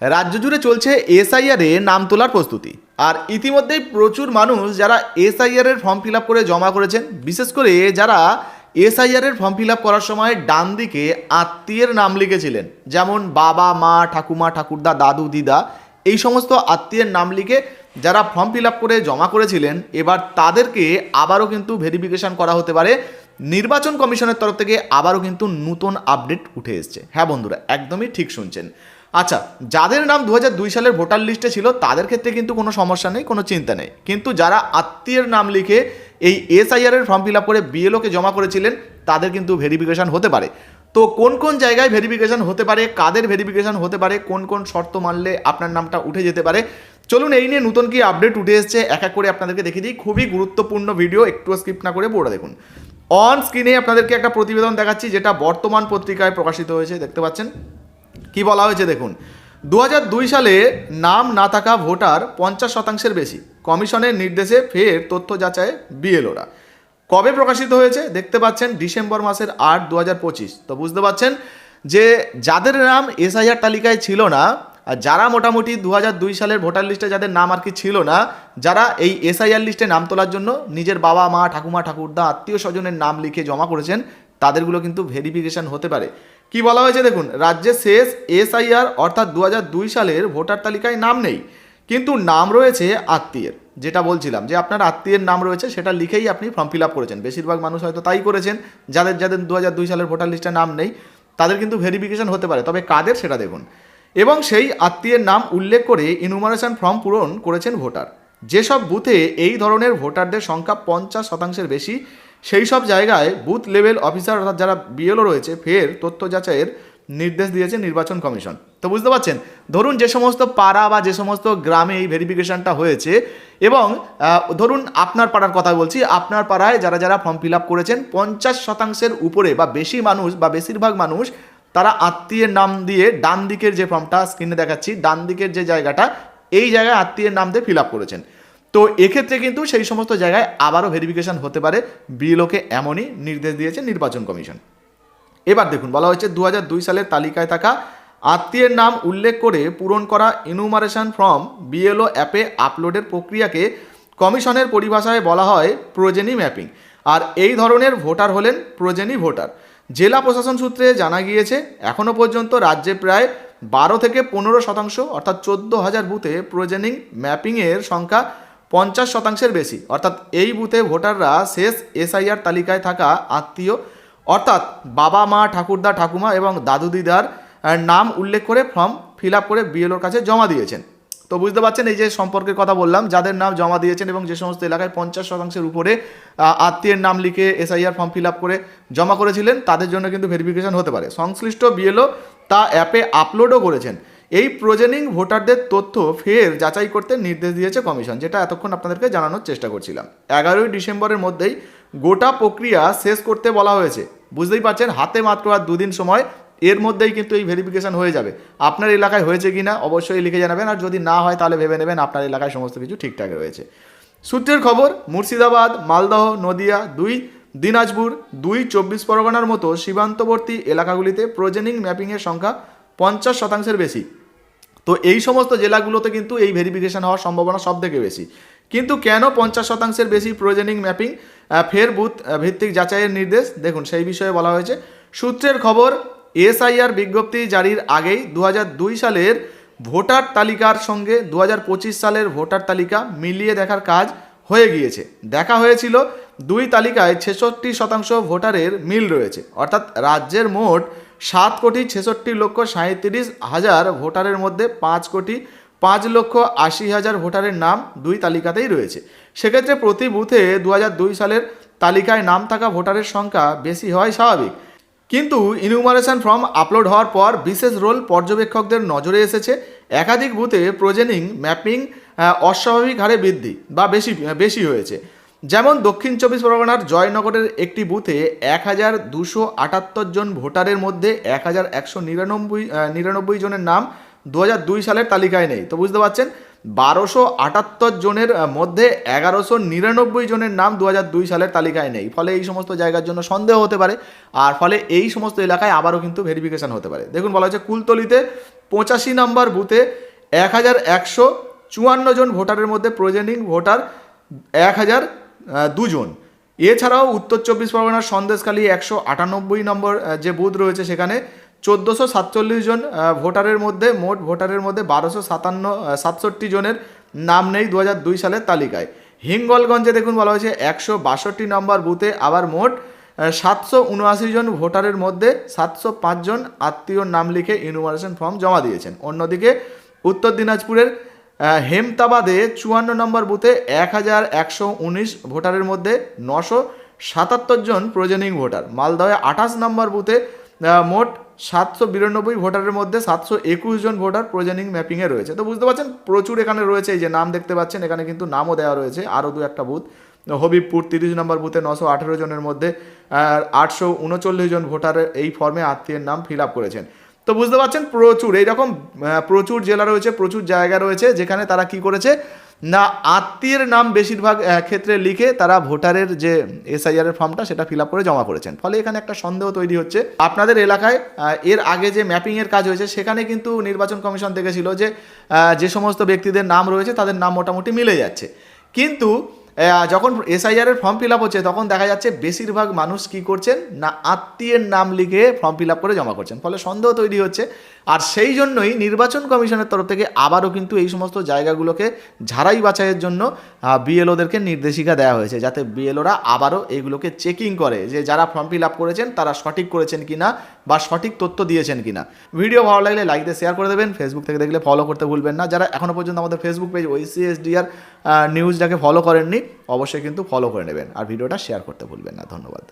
রাজ্য জুড়ে চলছে এসআইআর নাম তোলার প্রস্তুতি। আর ইতিমধ্যেই প্রচুর মানুষ যারা এসআইআর এর ফর্ম ফিল করে জমা করেছেন, বিশেষ করে যারা এসআইআর এর ফর্ম ফিল করার সময় ডান দিকে আত্মীয়ের নাম লিখেছিলেন, যেমন বাবা, মা, ঠাকুমা, ঠাকুরদা, দাদু, দিদা, এই সমস্ত আত্মীয়ের নাম লিখে যারা ফর্ম ফিল করে জমা করেছিলেন, এবার তাদেরকে আবারও কিন্তু ভেরিফিকেশন করা হতে পারে। নির্বাচন কমিশনের তরফ থেকে আবারও কিন্তু নতুন আপডেট উঠে এসছে। হ্যাঁ বন্ধুরা, একদমই ঠিক শুনছেন। আচ্ছা যাদের নাম দু সালের ভোটার লিস্টে ছিল, তাদের ক্ষেত্রে কিন্তু কোনো সমস্যা নেই, কোনো চিন্তা নেই। কিন্তু যারা আত্মীয়ের নাম লিখে এই এসআইআরের ফর্ম ফিল আপ করে বিএলওকে জমা করেছিলেন, তাদের কিন্তু ভেরিফিকেশন হতে পারে। তো কোন কোন জায়গায় ভেরিফিকেশন হতে পারে, কাদের ভেরিফিকেশন হতে পারে, কোন কোন শর্ত মানলে আপনার নামটা উঠে যেতে পারে, চলুন এই নিয়ে নতুন কি আপডেট উঠে এসছে, এক এক করে আপনাদেরকে দেখিয়ে দিই। খুবই গুরুত্বপূর্ণ ভিডিও একটু স্কিপ না করে পড়ে দেখুন। অন স্ক্রিনে আপনাদেরকে একটা প্রতিবেদন দেখাচ্ছি, যেটা বর্তমান পত্রিকায় প্রকাশিত হয়েছে, দেখতে পাচ্ছেন? কি বলা হয়েছে দেখুন? দু সালে নাম না থাকা ভোটার পঞ্চাশ শতাংশের বেশি। কমিশনের নির্দেশে ফের তথ্য যাচাই বিএলওরা। কবে প্রকাশিত হয়েছে দেখতে পাচ্ছেন ডিসেম্বর মাসের আট দু তো বুঝতে পাচ্ছেন যে যাদের নাম এসআইআর তালিকায় ছিল না, আর যারা মোটামুটি দু সালের ভোটার লিস্টে যাদের নাম আর কি ছিল না, যারা এই এসআইআর লিস্টে নাম তোলার জন্য নিজের বাবা, মা, ঠাকুমা, ঠাকুরদা, আত্মীয় স্বজনের নাম লিখে জমা করেছেন, তাদেরগুলো কিন্তু ভেরিফিকেশন হতে পারে। কি বলা হয়েছে দেখুন, রাজ্যে শেষ এসআইআর অর্থাৎ দু সালের ভোটার তালিকায় নাম নেই, কিন্তু নাম রয়েছে আত্মীয়ের, যেটা বলছিলাম যে আপনার আত্মীয়ের নাম রয়েছে সেটা লিখেই আপনি ফর্ম ফিল আপ করেছেন। বেশিরভাগ মানুষ হয়তো তাই করেছেন, যাদের যাদের দু সালের ভোটার লিস্টে নাম নেই, তাদের কিন্তু ভেরিফিকেশন হতে পারে, তবে কাদের সেটা দেখুন। এবং সেই আত্মীয়ের নাম উল্লেখ করে ইনুমারেশন ফর্ম পূরণ করেছেন ভোটার। যেসব বুথে এই ধরনের ভোটারদের সংখ্যা পঞ্চাশ শতাংশের বেশি সেই সব জায়গায় বুথ লেভেল অফিসার অর্থাৎ যারা বিএলও রয়েছে, ফের তথ্য যাচাইয়ের নির্দেশ দিয়েছে নির্বাচন কমিশন। তো বুঝতে পারছেন? ধরুন যে সমস্ত পাড়া বা যে সমস্ত গ্রামে এই ভেরিফিকেশনটা হয়েছে এবং ধরুন আপনার পাড়ার কথা বলছি, আপনার পাড়ায় যারা যারা ফর্ম ফিল আপ করেছেন, পঞ্চাশ শতাংশের উপরে বা বেশি মানুষ বা বেশিরভাগ মানুষ, তারা আত্মীয়ের নাম দিয়ে ডান দিকের যে ফর্মটা স্ক্রিনে দেখাচ্ছি ডান দিকের যে জায়গাটা, এই জায়গায় আত্মীয়ের নাম দিয়ে ফিল আপ করেছেন। তো এক্ষেত্রে কিন্তু সেই সমস্ত জায়গায় আবারও ভেরিফিকেশন হতে পারে। বিএলওকে এমনই নির্দেশ দিয়েছে নির্বাচন কমিশন। এবার দেখুন, বলা হয়েছে দু সালের তালিকায় থাকা আত্মীয়ের নাম উল্লেখ করে পূরণ করা ইনুমারেশন ফর্ম বিএলও অ্যাপে আপলোডের প্রক্রিয়াকে কমিশনের পরিভাষায় বলা হয় প্রোজেনি ম্যাপিং আর এই ধরনের ভোটার হলেন প্রোজেনি ভোটার। জেলা প্রশাসন সূত্রে জানা গিয়েছে এখনও পর্যন্ত রাজ্যে প্রায় বারো থেকে পনেরো শতাংশ অর্থাৎ চোদ্দ হাজার বুথে প্রোজেনিং ম্যাপিংয়ের সংখ্যা পঞ্চাশ শতাংশের বেশি। অর্থাৎ এই বুথে ভোটাররা শেষ এসআইআর তালিকায় থাকা আত্মীয়, অর্থাৎ বাবা মা, ঠাকুরদা, ঠাকুমা এবং দাদু দিদার নাম উল্লেখ করে ফর্ম ফিল আপ করে বিএলওর কাছে জমা দিয়েছেন। তো বুঝতে পারছেন, এই যে সম্পর্কের কথা বললাম, যাদের নাম জমা দিয়েছেন এবং যে সমস্ত এলাকায় পঞ্চাশ শতাংশের উপরে আত্মীয়ের নাম লিখে এসআইআর ফর্ম ফিল আপ করে জমা করেছিলেন, তাদের জন্য কিন্তু ভেরিফিকেশন হতে পারে। সংশ্লিষ্ট বিএলও তা অ্যাপে আপলোডও করেছেন। এই প্রজেনিং ভোটারদের তথ্য ফের যাচাই করতে নির্দেশ দিয়েছে কমিশন, যেটা এতক্ষণ আপনাদেরকে জানানোর চেষ্টা করছিলাম। এগারোই ডিসেম্বরের মধ্যেই গোটা প্রক্রিয়া শেষ করতে বলা হয়েছে। বুঝতেই পারছেন, হাতে মাত্র আর দুদিন সময়, এর মধ্যেই কিন্তু এই ভেরিফিকেশন হয়ে যাবে। আপনার এলাকায় হয়েছে কি না, অবশ্যই লিখে জানাবেন, আর যদি না হয় তাহলে ভেবে নেবেন আপনার এলাকায় সমস্ত কিছু ঠিকঠাক রয়েছে। সূত্রের খবর, মুর্শিদাবাদ, মালদহ, নদিয়া, দুই, দিনাজপুর, দুই, চব্বিশ পরগনার মতো সীমান্তবর্তী এলাকাগুলিতে প্রোজেনিং ম্যাপিংয়ের সংখ্যা পঞ্চাশ শতাংশের বেশি। তো এই সমস্ত জেলাগুলোতে কিন্তু এই ভেরিফিকেশন হওয়ার সম্ভাবনা সব থেকে বেশি। কিন্তু কেন পঞ্চাশ শতাংশের বেশি প্রয়োজনিং ম্যাপিং ফের বুথ ভিত্তিক যাচাইয়ের নির্দেশ? দেখুন, সেই বিষয়ে বলা হয়েছে, সূত্রের খবর, এসআইআর বিজ্ঞপ্তি জারির আগেই দু হাজার দুই সালের ভোটার তালিকার সঙ্গে দু হাজার পঁচিশ সালের ভোটার তালিকা মিলিয়ে দেখার কাজ হয়ে গিয়েছে। দেখা হয়েছিল দুই তালিকায় ছেষট্টি শতাংশ ভোটারের মিল রয়েছে। অর্থাৎ রাজ্যের মোট সাত কোটি ছেষট্টি লক্ষ সাঁত্রিশ হাজার ভোটারের মধ্যে পাঁচ কোটি পাঁচ লক্ষ আশি হাজার ভোটারের নাম দুই তালিকাতেই রয়েছে। সেক্ষেত্রে প্রতি বুথে দু সালের তালিকায় নাম থাকা ভোটারের সংখ্যা বেশি হয় স্বাভাবিক। কিন্তু ইনুমারেশন ফর্ম আপলোড হওয়ার পর বিশেষ রোল পর্যবেক্ষকদের নজরে এসেছে। একাধিক বুথে প্রোজেনিং ম্যাপিং অস্বাভাবিক হারে বৃদ্ধি বা বেশি বেশি হয়েছে। যেমন দক্ষিণ চব্বিশ পরগনার জয়নগরের একটি বুথে এক হাজার দুশো আটাত্তর জন ভোটারের মধ্যে এক হাজার একশো নিরানব্বই নিরানব্বই জনের নাম দু হাজার দুই সালের তালিকায় নেই। তো বুঝতে পারছেন? বারোশো আটাত্তর জনের মধ্যে এগারোশো নিরানব্বই জনের নাম দু হাজার দুই সালের তালিকায় নেই। ফলে এই সমস্ত জায়গার জন্য সন্দেহ হতে পারে। আর ফলে এই সমস্ত এলাকায় আবারও কিন্তু ভেরিফিকেশন হতে পারে। দেখুন বলা হচ্ছে কুলতলিতে পঁচাশি নম্বর বুথে এক হাজার একশো চুয়ান্ন জন ভোটারের মধ্যে প্রজেনিং ভোটার এক হাজার দুজন। এছাড়াও উত্তর চব্বিশ পরগনার সন্দেশখালী একশো আটানব্বই নম্বর যে বুথ রয়েছে সেখানে চোদ্দোশো সাতচল্লিশ জন ভোটারের মধ্যে, মোট ভোটারের মধ্যে বারোশো সাতান্ন সাতষট্টি জনের নাম নেই দু দুই সালের তালিকায়। হিঙ্গলগঞ্জে দেখুন বলা হয়েছে একশো বাষট্টি নম্বর বুথে আবার মোট সাতশো উনআশি জন ভোটারের মধ্যে সাতশো পাঁচজন আত্মীয়র নাম লিখে ইনুমারেশন ফর্ম জমা দিয়েছেন। অন্যদিকে উত্তর দিনাজপুরের হেমতাবাদে চুয়ান্ন নম্বর বুথে এক হাজার একশো উনিশ ভোটারের মধ্যে নশো সাতাত্তর জন প্রজেনিং ভোটার। মালদহে আঠাশ নম্বর বুথে মোট সাতশো বিরানব্বই ভোটারের মধ্যে সাতশো একুশ জন ভোটার প্রজেনিং ম্যাপিংয়ে রয়েছে। তো বুঝতে পারছেন, প্রচুর এখানে রয়েছে, এই যে নাম দেখতে পাচ্ছেন, এখানে কিন্তু নামও দেওয়া রয়েছে, আরও দু একটা বুথ। হবিবপুর তিরিশ নম্বর বুথে নশো আঠেরো জনের মধ্যে আটশো উনচল্লিশ জন ভোটারের এই ফর্মে আত্মীয়ের নাম ফিল আপ করেছেন। তো বুঝতে পারছেন? প্রচুর। এইরকম প্রচুর জেলা রয়েছে, প্রচুর জায়গা রয়েছে, যেখানে তারা কি করেছে? না, আত্মীয়ের নাম বেশিরভাগ ক্ষেত্রে লিখে তারা ভোটারের যে এসআইআর এর ফর্মটা, সেটা ফিল করে জমা করেছেন। ফলে এখানে একটা সন্দেহ তৈরি হচ্ছে। আপনাদের এলাকায় এর আগে যে ম্যাপিং এর কাজ হয়েছে, সেখানে কিন্তু নির্বাচন কমিশন দেখেছিল যে যে সমস্ত ব্যক্তিদের নাম রয়েছে, তাদের নাম মোটামুটি মিলে যাচ্ছে। কিন্তু যখন এসআইআর এর ফর্ম ফিল আপ হচ্ছে, তখন দেখা যাচ্ছে বেশিরভাগ মানুষ কি করছেন? না, আত্মীয়ের নাম লিখে ফর্ম ফিল আপ করে জমা করছেন। ফলে সন্দেহ তৈরি হচ্ছে। আর সেই জন্যই নির্বাচন কমিশনের তরফ থেকে আবারও কিন্তু এই সমস্ত জায়গাগুলোকে ঝাড়াই বাছাইয়ের জন্য বিএলওদেরকে নির্দেশিকা দেওয়া হয়েছে, যাতে বিএলওরা আবারও এগুলোকে চেকিং করে যে যারা ফর্ম ফিল আপ করেছেন, তারা সঠিক করেছেন কিনা বা সঠিক তথ্য দিয়েছেন কিনা। ভিডিও ভালো লাগলে লাইক দিয়ে শেয়ার করে দেবেন। ফেসবুক থেকে দেখলে ফলো করতে ভুলবেন না। যারা এখনও পর্যন্ত আমাদের ফেসবুক পেজ ওইসিএসডিআর নিউজটাকে ফলো করেননি অবশ্যই কিন্তু ফলো করে নেবেন। আর ভিডিওটা শেয়ার করতে ভুলবেন না। ধন্যবাদ।